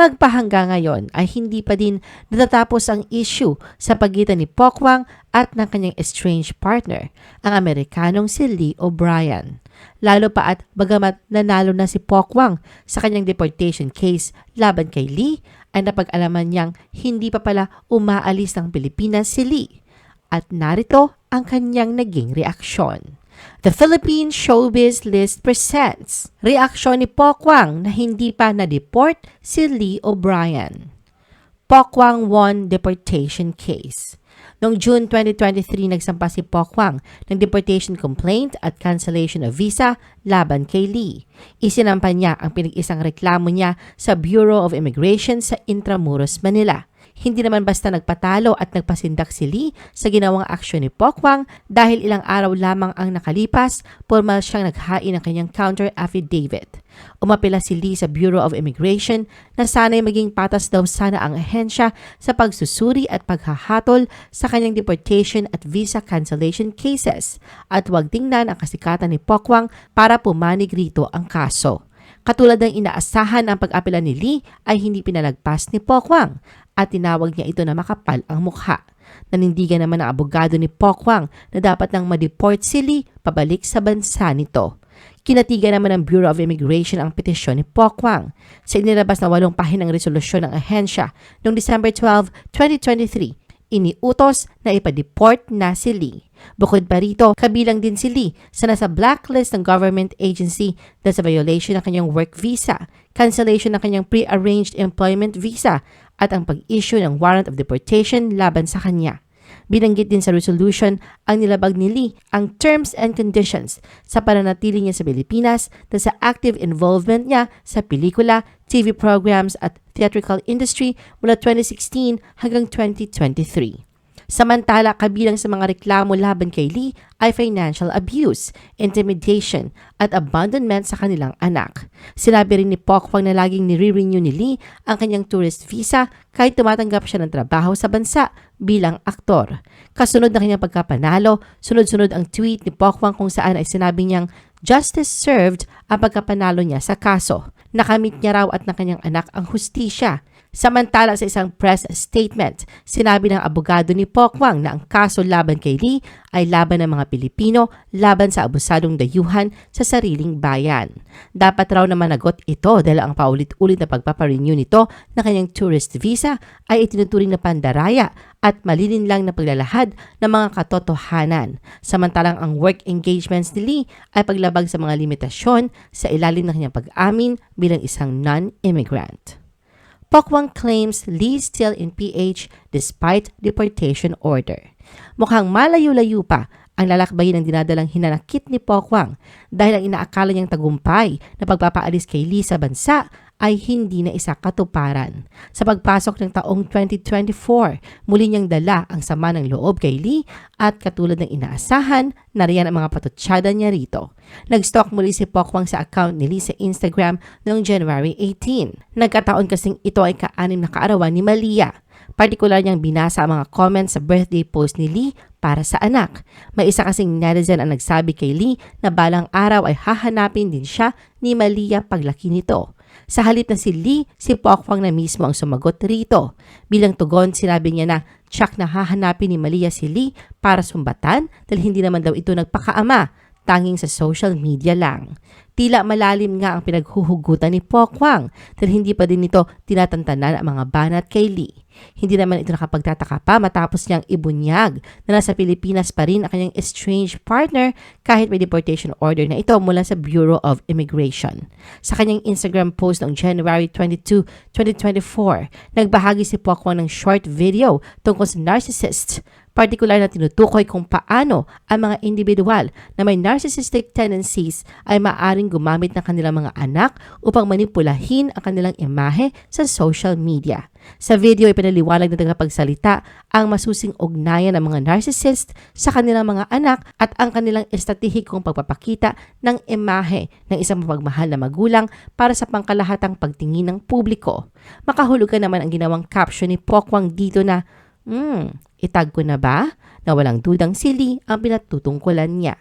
magpahangga ngayon ay hindi pa din natatapos ang issue sa pagitan ni Pokwang at ng kanyang estranged partner, ang Amerikanong si Lee O'Brien. Lalo pa at bagamat nanalo na si Pokwang sa kanyang deportation case laban kay Lee, ay napag-alaman niyang hindi pa pala umaalis ng Pilipinas si Lee. At narito ang kanyang naging reaksyon. The Philippine Showbiz List presents reaksyon ni Pokwang na hindi pa na-deport si Lee O'Brien. Pokwang won deportation case. Noong June 2023, nagsampa si Pokwang ng deportation complaint at cancellation of visa laban kay Lee. Isinampa niya ang pinag-isang reklamo niya sa Bureau of Immigration sa Intramuros, Manila. Hindi naman basta nagpatalo at nagpasindak si Lee sa ginawang aksyon ni Pokwang dahil ilang araw lamang ang nakalipas, formal siyang naghain ng kanyang counter affidavit. Umapela si Lee sa Bureau of Immigration na sana'y maging patas daw sana ang ahensya sa pagsusuri at paghahatol sa kanyang deportation at visa cancellation cases at huwag tingnan ang kasikatan ni Pokwang para pumanig rito ang kaso. Katulad ng inaasahan ang pag-apela ni Lee ay hindi pinalagpas ni Pokwang at tinawag niya ito na makapal ang mukha. Nanindigan naman ang abogado ni Pokwang na dapat nang ma-deport si Lee pabalik sa bansa nito. Kinatigan naman ng Bureau of Immigration ang petisyon ni Pokwang. Sa inilabas na walong pahinang resolusyon ng ahensya noong December 12, 2023, iniutos na ipadeport na si Lee. Bukod pa rito, kabilang din si Lee sa nasa blacklist ng government agency dahil sa violation ng kanyang work visa, cancellation ng kanyang pre-arranged employment visa at ang pag-issue ng warrant of deportation laban sa kanya. Binanggit din sa resolution ang nilabag ni Lee ang terms and conditions sa pananatili niya sa Pilipinas na sa active involvement niya sa pelikula, TV programs at theatrical industry mula 2016 hanggang 2023. Samantala, kabilang sa mga reklamo laban kay Lee ay financial abuse, intimidation, at abandonment sa kanilang anak. Sinabi rin ni Pokwang na laging nire-renew ni Lee ang kanyang tourist visa kahit tumatanggap siya ng trabaho sa bansa bilang aktor. Kasunod ng kanyang pagkapanalo, sunod-sunod ang tweet ni Pokwang kung saan ay sinabi niyang justice served ang pagkapanalo niya sa kaso. Nakamit niya raw at ng kanyang anak ang hustisya Samantala sa isang press statement, sinabi ng abogado ni Pokwang na ang kaso laban kay Lee ay laban ng mga Pilipino laban sa abusadong dayuhan sa sariling bayan. Dapat raw na managot ito dahil ang paulit-ulit na pagpaparenew nito na kanyang tourist visa ay itinuturing na pandaraya at malilin lang na paglalahad ng mga katotohanan. Samantalang ang work engagements ni Lee ay paglabag sa mga limitasyon sa ilalim ng kanyang pag-amin bilang isang non-immigrant. Pokwang claims Lee still in PH despite deportation order. Mukhang malayo-layo pa ang lalakbayin ng dinadalang hinanakit ni Pokwang dahil ang inaakala niyang tagumpay na pagpapaalis kay Lee sa bansa ay hindi na isa katuparan. Sa pagpasok ng taong 2024, muli niyang dala ang sama ng loob kay Lee at katulad ng inaasahan, nariyan ang mga patutsada niya rito. Nag-stalk muli si Pokwang sa account ni Lee sa Instagram noong January 18. Nagkataon kasing ito ay kaanim na kaarawan ni Malia. Partikular niyang binasa ang mga comments sa birthday post ni Lee para sa anak. May isa kasing netizen ang nagsabi kay Lee na balang araw ay hahanapin din siya ni Malia paglaki nito. Sa halip na si Lee, si Pokwang na mismo ang sumagot rito. Bilang tugon, sinabi niya na tsak na hahanapin ni Malia si Lee para sumbatan dahil hindi naman daw ito nagpakaama, tanging sa social media lang. Tila malalim nga ang pinaghuhugutan ni Pokwang dahil hindi pa din ito tinatantanan ang mga banat kay Lee. Hindi naman ito nakapagtataka pa matapos niyang ibunyag na nasa Pilipinas pa rin ang kanyang estranged partner kahit may deportation order na ito mula sa Bureau of Immigration. Sa kanyang Instagram post noong January 22, 2024, nagbahagi si Pokwang ng short video tungkol sa narcissist partikular na tinutukoy kung paano ang mga individual na may narcissistic tendencies ay maaring gumamit ng kanilang mga anak upang manipulahin ang kanilang imahe sa social media. Sa video ay pinaliwanag ng tagapagsalita ang masusing ugnayan ng mga narcissist sa kanilang mga anak at ang kanilang estratehikong pagpapakita ng imahe ng isang mapagmahal na magulang para sa pangkalahatang pagtingin ng publiko. Makahulugan naman ang ginawang caption ni Pokwang dito na, Hmm, itag ko na ba? Na walang dudang si Lee ang pinatutungkulan niya.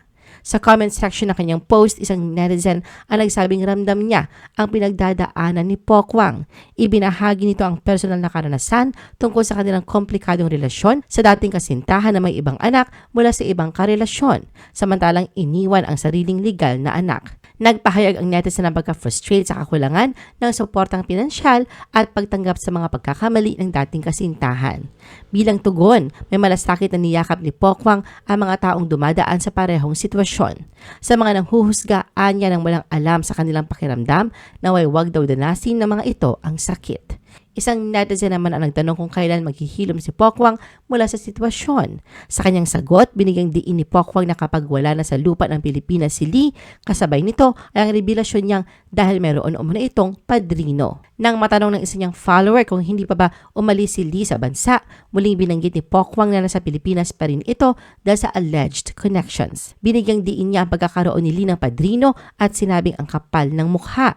Sa comment section ng kanyang post, isang netizen ang nagsabing ramdam niya ang pinagdadaanan ni Pokwang. Ibinahagi nito ang personal na karanasan tungkol sa kanilang komplikadong relasyon sa dating kasintahan na may ibang anak mula sa ibang karelasyon, samantalang iniwan ang sariling legal na anak. Nagpahayag ang netizen ng pagka-frustrate sa kakulangan ng suportang pinansyal at pagtanggap sa mga pagkakamali ng dating kasintahan. Bilang tugon, may malasakit na niyakap ni Pokwang ang mga taong dumadaan sa parehong sitwasyon. Sa mga nanghuhusga, anya ng walang alam sa kanilang pakiramdam na way wag daw danasin ng mga ito ang sakit. Isang netizen naman ang nagtanong kung kailan maghihilom si Pokwang mula sa sitwasyon. Sa kanyang sagot, binigyang diin ni Pokwang na kapag wala na sa lupa ng Pilipinas si Lee, kasabay nito ay ang revelasyon niyang dahil meron umano itong padrino. Nang matanong ng isa niyang follower kung hindi pa ba umalis si Lee sa bansa, muling binanggit ni Pokwang na nasa Pilipinas pa rin ito dahil sa alleged connections. Binigyang diin niya ang pagkakaroon ni Lee ng padrino at sinabing ang kapal ng mukha.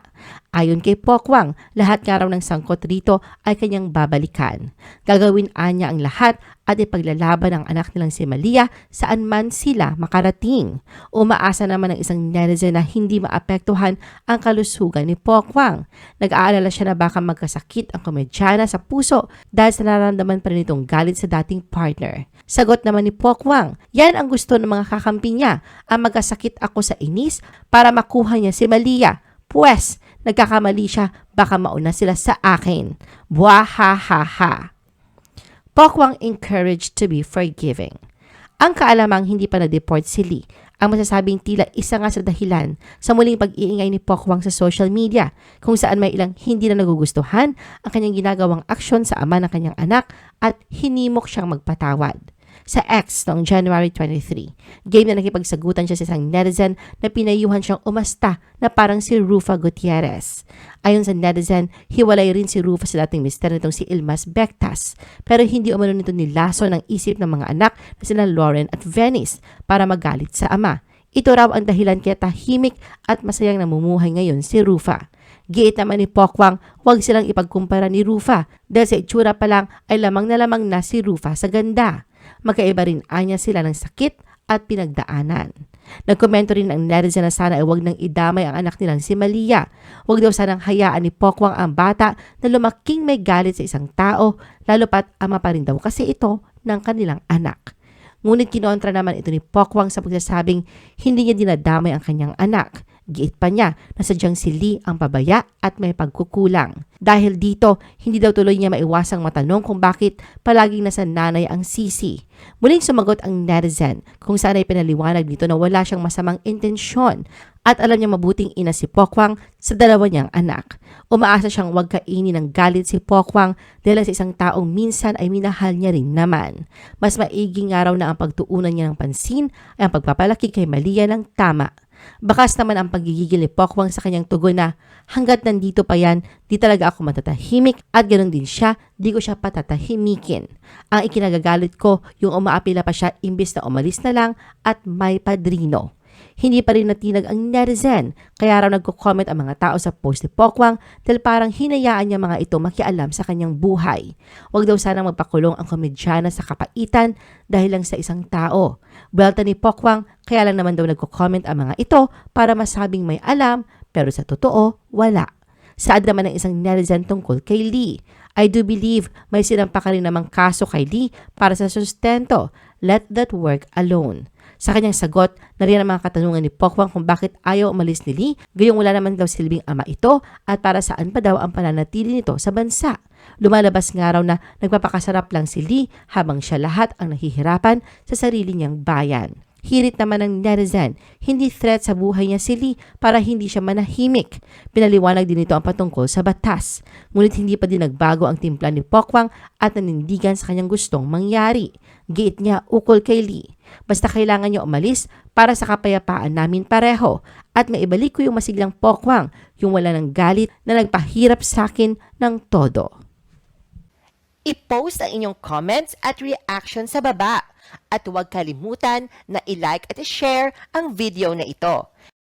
Ayon kay Pokwang, lahat nga raw ng sangkot rito ay kanyang babalikan. Gagawin anya ang lahat at ipaglalaban ang anak nilang si Malia saan man sila makarating. Umaasa naman ng isang netizen na hindi maapektuhan ang kalusugan ni Pokwang. Nag-aalala siya na baka magkasakit ang komedyana sa puso dahil sa nararamdaman pa rin itong galit sa dating partner. Sagot naman ni Pokwang, yan ang gusto ng mga kakampi niya, ang magkasakit ako sa inis para makuha niya si Malia. Pwes, nagkakamali siya, baka mauna sila sa akin. Buahahaha. Pokwang encouraged to be forgiving. Ang kaalamang hindi pa na-deport si Lee, ang masasabing tila isa nga sa dahilan sa muling pag-iingay ni Pokwang sa social media kung saan may ilang hindi na nagugustuhan ang kanyang ginagawang aksyon sa ama ng kanyang anak at hinimok siyang magpatawad sa X noong January 23. Game na nakipagsagutan siya sa isang netizen na pinayuhan siyang umasta na parang si Rufa Gutierrez. Ayon sa netizen, hiwalay rin si Rufa sa dating mister nitong si Ilmas Bectas. Pero hindi umano nito nilaso ng isip ng mga anak na sila Lauren at Venice para magalit sa ama. Ito raw ang dahilan kaya tahimik at masayang namumuhay ngayon si Rufa. Giit naman ni Pokwang, huwag silang ipagkumpara ni Rufa dahil sa itsura pa lang ay lamang na lamang na si Rufa sa ganda. Magkaiba rin anya sila ng sakit at pinagdaanan. Nagkomento rin ang netizen na sana ay huwag nang idamay ang anak nilang si Malia. Huwag daw sanang hayaan ni Pokwang ang bata na lumaking may galit sa isang tao, lalo pat ama pa rin daw kasi ito ng kanilang anak. Ngunit kinontra naman ito ni Pokwang sa pagsasabing hindi niya dinadamay ang kanyang anak. Giit pa niya na sadyang si Lee ang pabaya at may pagkukulang. Dahil dito, hindi daw tuloy niya maiwasang matanong kung bakit palaging nasa nanay ang sisi. Muling sumagot ang netizen kung saan ay pinaliwanag dito na wala siyang masamang intensyon at alam niya mabuting ina si Pokwang sa dalawa niyang anak. Umaasa siyang huwag kainin ng galit si Pokwang dahil sa isang taong minsan ay minahal niya rin naman. Mas maiging nga raw na ang pagtuunan niya ng pansin ay ang pagpapalaki kay Malia ng tama. Bakas naman ang pagigigil ni Pokwang sa kanyang tugon na hanggat nandito pa yan, di talaga ako matatahimik at ganoon din siya, di ko siya patatahimikin. Ang ikinagagalit ko, yung umaapila pa siya imbis na umalis na lang at may padrino. Hindi pa rin natinag ang netizen, kaya raw nagko-comment ang mga tao sa post ni Pokwang dahil parang hinayaan niya mga ito makialam sa kanyang buhay. Huwag daw sanang magpakulong ang komedyana sa kapaitan dahil lang sa isang tao. Belta ni Pokwang, kaya lang naman daw nagko-comment ang mga ito para masabing may alam, pero sa totoo, wala. Saad naman ng isang netizen tungkol kay Lee. I do believe may sinampa ka rin namang kaso kay Lee para sa sustento. Let that work alone. Sa kanyang sagot, nariyan ang mga katanungan ni Pokwang kung bakit ayaw umalis ni Lee, gayong wala naman daw silbing ama ito at para saan pa daw ang pananatili nito sa bansa. Lumalabas nga raw na nagpapakasarap lang si Lee habang siya lahat ang nahihirapan sa sarili niyang bayan. Hirit naman ng netizen, hindi threat sa buhay niya si Lee para hindi siya manahimik. Pinaliwanag din ito ang patungkol sa batas. Ngunit hindi pa din nagbago ang timpla ni Pokwang at nanindigan sa kanyang gustong mangyari. Giit niya ukol kay Lee. Basta kailangan niya umalis para sa kapayapaan namin pareho at maibalik ko yung masiglang Pokwang, yung wala ng galit na nagpahirap sa akin ng todo. I-post ang inyong comments at reaction sa baba. At huwag kalimutan na i-like at i-share ang video na ito.